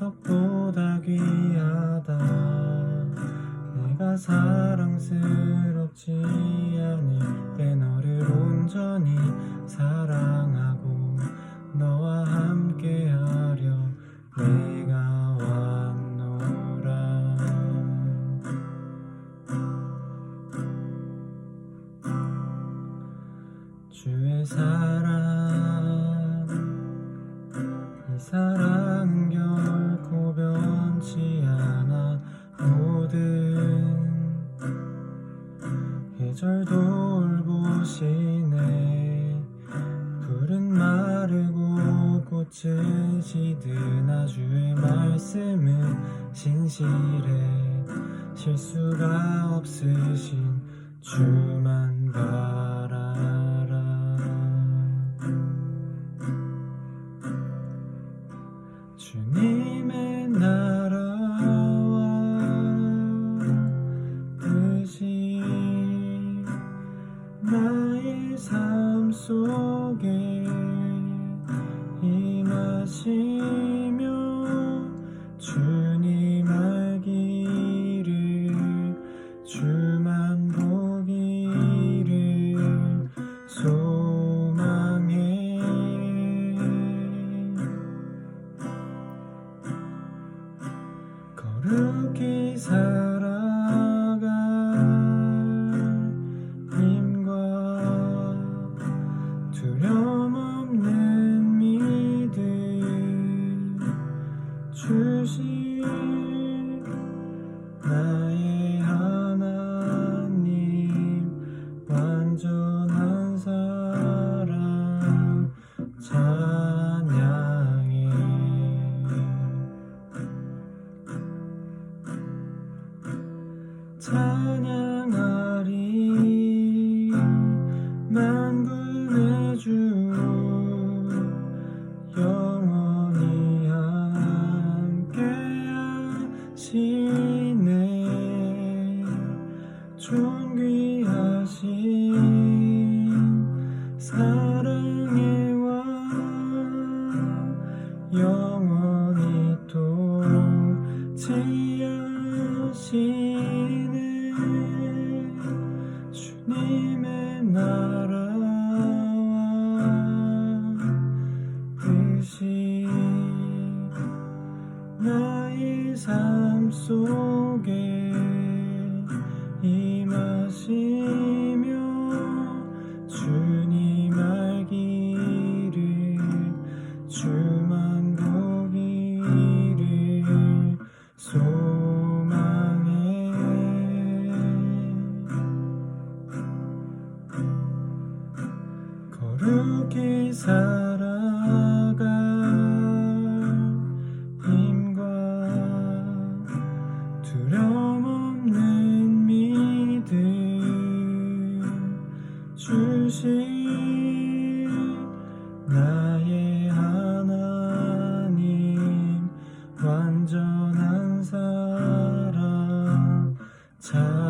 보석보다 귀하다. 내가 사랑스럽지 않을 때 너를 온전히 사랑하고 너와 함께하려 내가 왔노라. 주의 사랑 이 사랑은 결 돌보시네. 풀은 마르고 꽃은 시드나 주의 말씀은 신실해 실수가 없으신 주만 바 통치하시네 주님의 나라와 뜻이 나의 삶 속에 임하시 소망해 거룩히 살아갈 힘과 두려움 없는 믿음 주신 나 하